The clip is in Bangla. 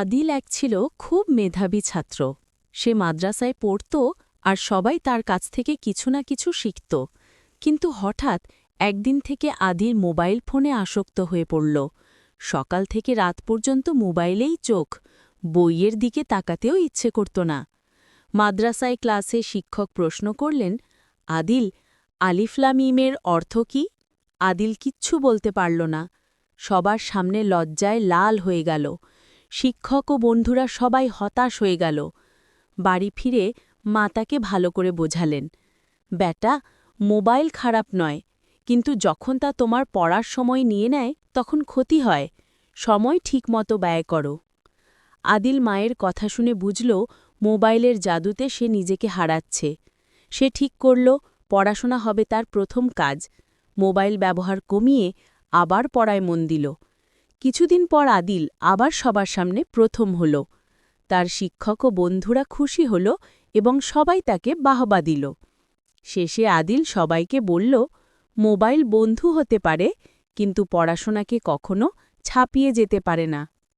আদিল এক ছিল খুব মেধাবী ছাত্র। সে মাদ্রাসায় পড়ত আর সবাই তার কাছ থেকে কিছু না কিছু শিখত। কিন্তু হঠাৎ একদিন থেকে আদির মোবাইল ফোনে আসক্ত হয়ে পড়ল। সকাল থেকে রাত পর্যন্ত মোবাইলেই চোখ, বইয়ের দিকে তাকাতেও ইচ্ছে করত না। মাদ্রাসায় ক্লাসে শিক্ষক প্রশ্ন করলেন, আদিল আলিফলামিমের অর্থ কি? আদিল কিচ্ছু বলতে পারল না। সবার সামনে লজ্জায় লাল হয়ে গেল। শিক্ষক ও বন্ধুরা সবাই হতাশ হয়ে গেল। বাড়ি ফিরে মা তাকে ভালো করে বোঝালেন, ব্যাটা, মোবাইল খারাপ নয়, কিন্তু যখন তা তোমার পড়ার সময় নিয়ে নেয়, তখন ক্ষতি হয়, সময় ঠিকমতো ব্যয় করো। আদিল মায়ের কথা শুনে বুঝল মোবাইলের জাদুতে সে নিজেকে হারাচ্ছে। সে ঠিক করল, পড়াশোনা হবে তার প্রথম কাজ। মোবাইল ব্যবহার কমিয়ে আবার পড়ায় মন দিল। কিছুদিন পর আদিল আবার সবার সামনে প্রথম হল। তার শিক্ষক ও বন্ধুরা খুশি হল এবং সবাই তাকে বাহবা দিল। শেষে আদিল সবাইকে বলল, মোবাইল বন্ধু হতে পারে, কিন্তু পড়াশোনাকে কখনো ছাপিয়ে যেতে পারে না।